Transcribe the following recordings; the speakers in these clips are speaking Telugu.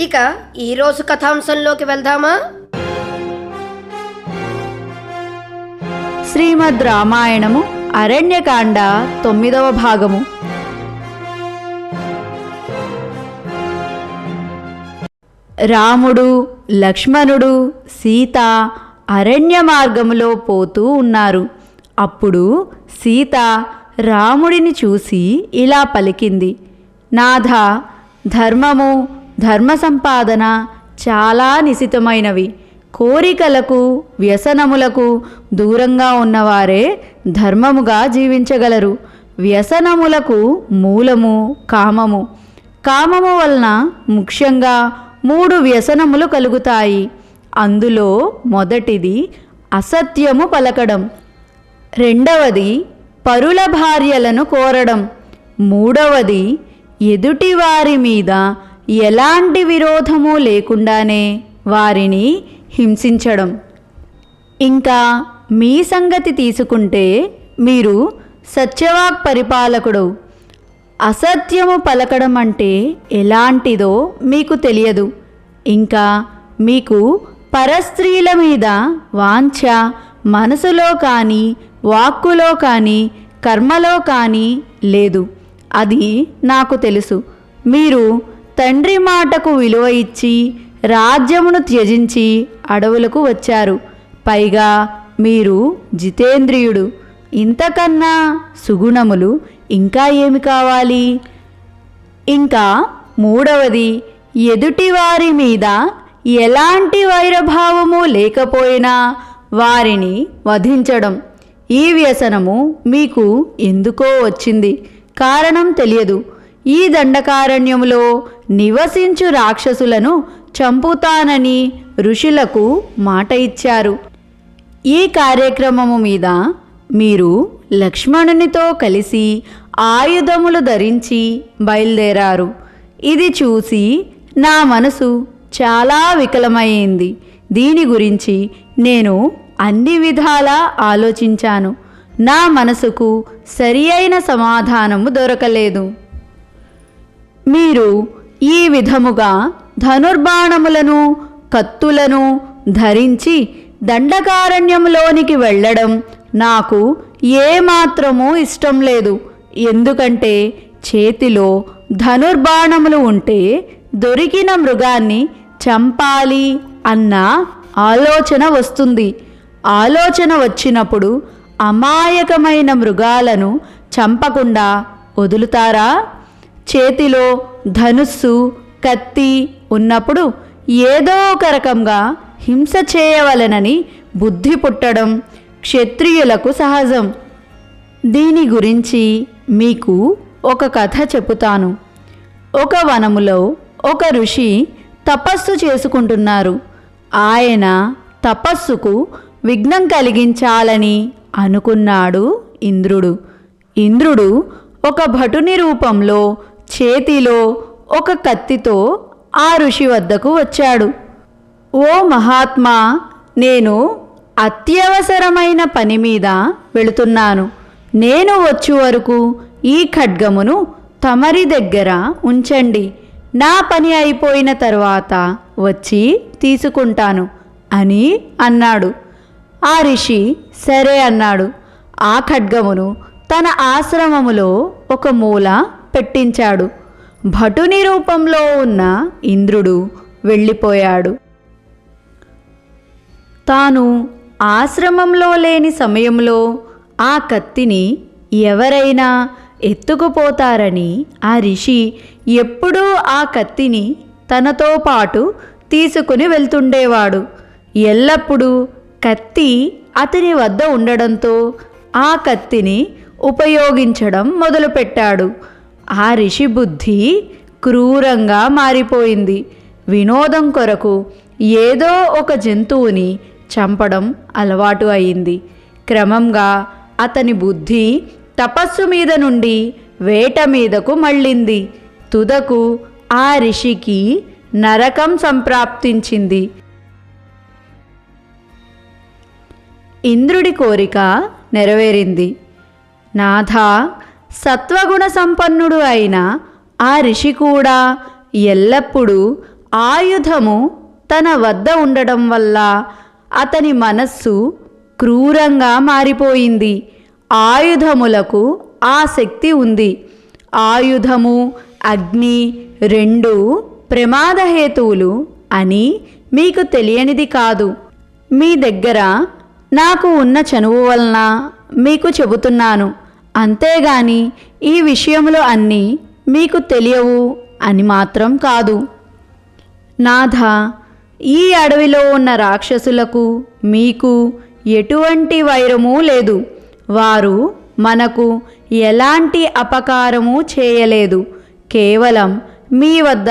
ఇక ఈరోజు కథాంశంలోకి వెళ్దామా? శ్రీమద్ రామాయణము అరణ్యకాండ తొమ్మిదవ భాగము. రాముడు లక్ష్మణుడు సీత అరణ్య మార్గములో పోతూ ఉన్నారు. అప్పుడు సీత రాముడిని చూసి ఇలా పలికింది నాథ ధర్మము ధర్మ సంపాదన చాలా నిశితమైనవి. కోరికలకు వ్యసనములకు దూరంగా ఉన్నవారే ధర్మముగా జీవించగలరు. వ్యసనములకు మూలము కామము. కామము వలన ముఖ్యంగా మూడు వ్యసనములు కలుగుతాయి. అందులో మొదటిది అసత్యము పలకడం. రెండవది పరుల భార్యలను కోరడం. మూడవది ఎదుటివారి మీద ఎలాంటి విరోధము లేకుండానే వారిని హింసించడం. ఇంకా మీ సంగతి తీసుకుంటే మీరు సత్యవాక్ పరిపాలకుడు. అసత్యము పలకడం అంటే ఎలాంటిదో మీకు తెలియదు. ఇంకా మీకు పరస్త్రీల మీద వాంఛ మనసులో కానీ వాక్కులో కానీ కర్మలో కానీ లేదు. అది నాకు తెలుసు. మీరు తండ్రి మాటకు విలువ ఇచ్చి రాజ్యమును త్యజించి అడవులకు వచ్చారు. పైగా మీరు జితేంద్రియుడు. ఇంతకన్నా సుగుణములు ఇంకా ఏమి కావాలి? ఇంకా మూడవది ఎదుటివారి మీద ఎలాంటి వైరభావము లేకపోయినా వారిని వధించడం. ఈ వ్యసనము మీకు ఎందుకో వచ్చింది. కారణం తెలియదు. ఈ దండకారణ్యములో నివసించు రాక్షసులను చంపుతానని ఋషులకు మాట ఇచ్చారు. ఈ కార్యక్రమము మీద మీరు లక్ష్మణునితో కలిసి ఆయుధములు ధరించి బయలుదేరారు. ఇది చూసి నా మనసు చాలా వికలమైంది. దీని గురించి నేను అన్ని విధాలా ఆలోచించాను. నా మనసుకు సరి అయిన సమాధానము దొరకలేదు. మీరు ఈ విధముగా ధనుర్బాణములను కత్తులను ధరించి దండకారణ్యంలోనికి వెళ్ళడం నాకు ఏమాత్రమూ ఇష్టం లేదు. ఎందుకంటే చేతిలో ధనుర్బాణములు ఉంటే దొరికిన మృగాన్ని చంపాలి అన్న ఆలోచన వస్తుంది. ఆలోచన వచ్చినప్పుడు అమాయకమైన మృగాలను చంపకుండా వదులుతారా? చేతిలో ధనుస్సు కత్తి ఉన్నప్పుడు ఏదో ఒక రకంగా హింస చేయవలనని బుద్ధి పుట్టడం క్షత్రియులకు సహజం. దీని గురించి మీకు ఒక కథ చెబుతాను ఒక వనములో ఒక ఋషి తపస్సు చేసుకుంటున్నారు. ఆయన తపస్సుకు విఘ్నం కలిగించాలని అనుకున్నాడు ఇంద్రుడు. ఇంద్రుడు ఒక భటుని రూపంలో చేతిలో ఒక కత్తితో ఆ ఋషి వద్దకు వచ్చాడు. ఓ మహాత్మా నేను అత్యవసరమైన పని మీద వెళుతున్నాను. నేను వచ్చే వరకు ఈ ఖడ్గమును తమరి దగ్గర ఉంచండి. నా పని అయిపోయిన తర్వాత వచ్చి తీసుకుంటాను అని అన్నాడు. ఆ ఋషి సరే అన్నాడు. ఆ ఖడ్గమును తన ఆశ్రమములో ఒక మూల పెట్టించాడు. భటుని రూపంలో ఉన్న ఇంద్రుడు వెళ్ళిపోయాడు. తాను ఆశ్రమంలో లేని సమయంలో ఆ కత్తిని ఎవరైనా ఎత్తుకుపోతారని ఆ ఋషి ఎప్పుడూ ఆ కత్తిని తనతో పాటు తీసుకుని వెళ్తుండేవాడు. ఎల్లప్పుడూ కత్తి అతని వద్ద ఉండడంతో ఆ కత్తిని ఉపయోగించడం మొదలుపెట్టాడు. ఆ ఋషి బుద్ధి క్రూరంగా మారిపోయింది. వినోదం కొరకు ఏదో ఒక జంతువుని చంపడం అలవాటు అయింది. క్రమంగా అతని బుద్ధి తపస్సు మీద నుండి వేట మీదకు మళ్ళింది. తుదకు ఆ ఋషికి నరకం సంప్రాప్తించింది. ఇంద్రుడి కోరిక నెరవేరింది. నాథ సత్వగుణ సంపన్నుడు అయిన ఆ ఋషి కూడా ఎల్లప్పుడూ ఆయుధము తన వద్ద ఉండడం వల్ల అతని మనస్సు క్రూరంగా మారిపోయింది. ఆయుధములకు ఆ శక్తి ఉంది. ఆయుధము అగ్ని రెండు ప్రమాదహేతువులు అని మీకు తెలియనిది కాదు. మీ దగ్గర నాకు ఉన్న చనువు వలన మీకు చెబుతున్నాను. అంతేగాని ఈ విషయములు అన్నీ మీకు తెలియవు అని మాత్రం కాదు. నాథ ఈ అడవిలో ఉన్న రాక్షసులకు మీకు ఎటువంటి వైరము లేదు. వారు మనకు ఎలాంటి అపకారము చేయలేదు. కేవలం మీ వద్ద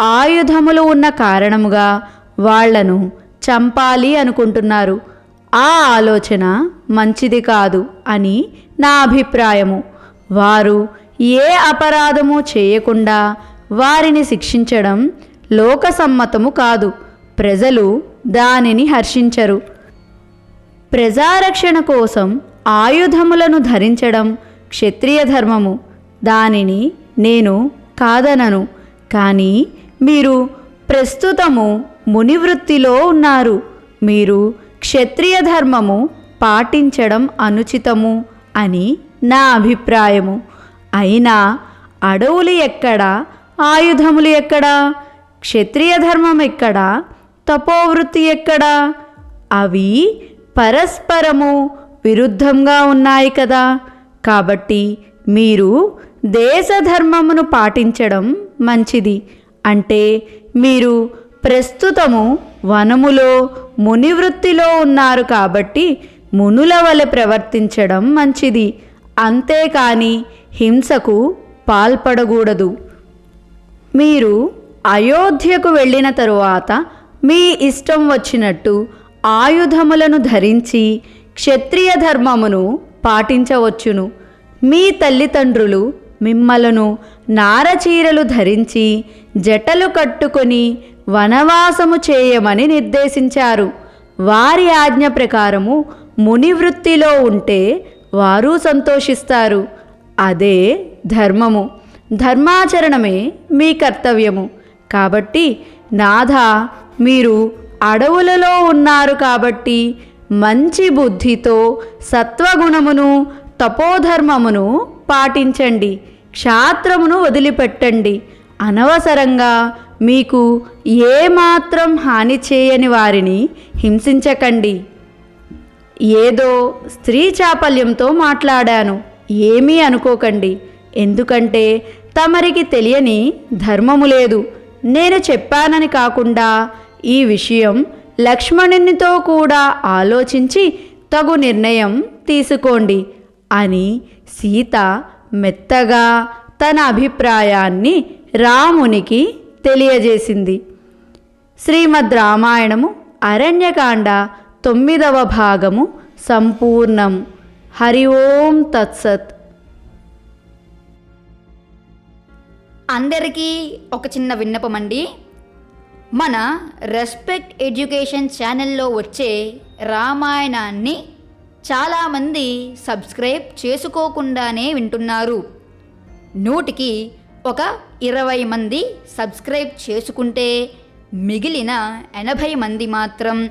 ఆయుధములు ఉన్న కారణముగా వాళ్ళను చంపాలి అనుకుంటున్నారు. ఆ ఆలోచన మంచిది కాదు అని నా అభిప్రాయము. వారు ఏ అపరాధము చేయకుండా వారిని శిక్షించడం లోకసమ్మతము కాదు. ప్రజలు దానిని హర్షించరు. ప్రజారక్షణ కోసం ఆయుధములను ధరించడం క్షత్రియ ధర్మము. దానిని నేను కాదనను. కానీ మీరు ప్రస్తుతము మునివృత్తిలో ఉన్నారు. మీరు క్షత్రియ ధర్మము పాటించడం అనుచితము. అని నా అభిప్రాయము. అయినా అడవులు ఎక్కడా? ఆయుధములు ఎక్కడా? క్షత్రియ ధర్మం ఎక్కడా? తపోవృత్తి ఎక్కడా? అవి పరస్పరము విరుద్ధంగా ఉన్నాయి కదా. కాబట్టి మీరు దేశధర్మమును పాటించడం మంచిది. అంటే మీరు ప్రస్తుతము వనములో మునివృత్తిలో ఉన్నారు కాబట్టి మునుల వలె ప్రవర్తించడం మంచిది. అంతేకాని హింసకు పాల్పడకూడదు మీరు అయోధ్యకు వెళ్ళిన తరువాత మీ ఇష్టం వచ్చినట్టు ఆయుధములను ధరించి క్షత్రియ ధర్మమును పాటించవచ్చును. మీ తల్లిదండ్రులు మిమ్మలను నారచీరలు ధరించి జటలు కట్టుకొని వనవాసము చేయమని నిర్దేశించారు. వారి ఆజ్ఞ ప్రకారము మునివృత్తిలో ఉంటే వారు సంతోషిస్తారు. అదే ధర్మము. ధర్మాచరణమే మీ కర్తవ్యము. కాబట్టి నాథ మీరు అడవులలో ఉన్నారు కాబట్టి మంచి బుద్ధితో సత్వగుణమును తపోధర్మమును పాటించండి. క్షాత్రమును వదిలిపెట్టండి. అనవసరంగా మీకు ఏమాత్రం హాని చేయని వారిని హింసించకండి. ఏదో స్త్రీ చాపల్యంతో మాట్లాడాను. ఏమీ అనుకోకండి. ఎందుకంటే తమరికి తెలియని ధర్మము లేదు. నేను చెప్పానని కాకుండా ఈ విషయం లక్ష్మణునితో కూడా ఆలోచించి తగు నిర్ణయం తీసుకోండి అని సీత మెత్తగా తన అభిప్రాయాన్ని రామునికి తెలియజేసింది. శ్రీమద్ రామాయణము అరణ్యకాండ తొమ్మిదవ భాగము సంపూర్ణం. హరి ఓం తత్సత్. అందరికీ ఒక చిన్న విన్నపం అండి. మన రెస్పెక్ట్ ఎడ్యుకేషన్ ఛానల్లో వచ్చే రామాయణాన్ని చాలామంది సబ్స్క్రైబ్ చేసుకోకుండానే వింటున్నారు. నూటికి ఒక ఇరవై మంది సబ్స్క్రైబ్ చేసుకుంటే మిగిలిన ఎనభై మంది మాత్రం